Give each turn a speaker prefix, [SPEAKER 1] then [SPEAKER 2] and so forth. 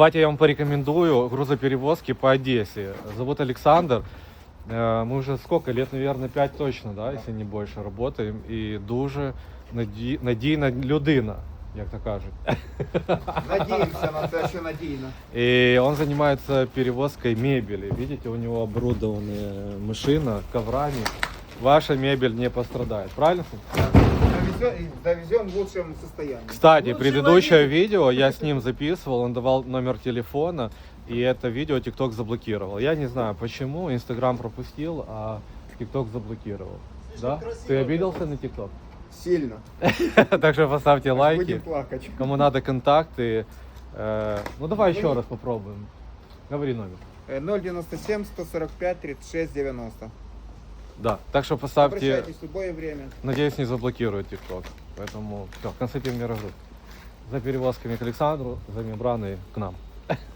[SPEAKER 1] Давайте я вам порекомендую грузоперевозки по Одессе. Зовут Александр. Э, Мы уже сколько лет, наверное, 5 точно, да, если не больше, работаем. І дуже наді... надійна людина, як то кажуть.
[SPEAKER 2] Надіємося на це, що надійно.
[SPEAKER 1] И он занимается перевозкой мебели. Видите, у него оборудованная машина коврами. Ваша мебель не пострадает. Правильно?
[SPEAKER 2] Довезем в лучшем состоянии.
[SPEAKER 1] Кстати,
[SPEAKER 3] Лучший
[SPEAKER 1] предыдущее видео я с ним записывал, он давал номер телефона, и это видео TikTok заблокировал. Я не знаю почему, Инстаграм пропустил, а TikTok заблокировал. Да?
[SPEAKER 3] красиво,
[SPEAKER 1] Ты обиделся на TikTok?
[SPEAKER 2] Сильно.
[SPEAKER 1] Так что поставьте лайки.
[SPEAKER 2] Будем плакать.
[SPEAKER 1] Кому надо контакты. э, Ну давай еще раз попробуем. Говори номер.
[SPEAKER 2] Э, 097 145 36 90.
[SPEAKER 1] Да. Так что поставьте.
[SPEAKER 2] Обращайтесь в любое время.
[SPEAKER 1] Надеюсь, не заблокирует TikTok. Поэтому все, Константин Мирогруд. За перевозками к Александру, за мембраной к нам.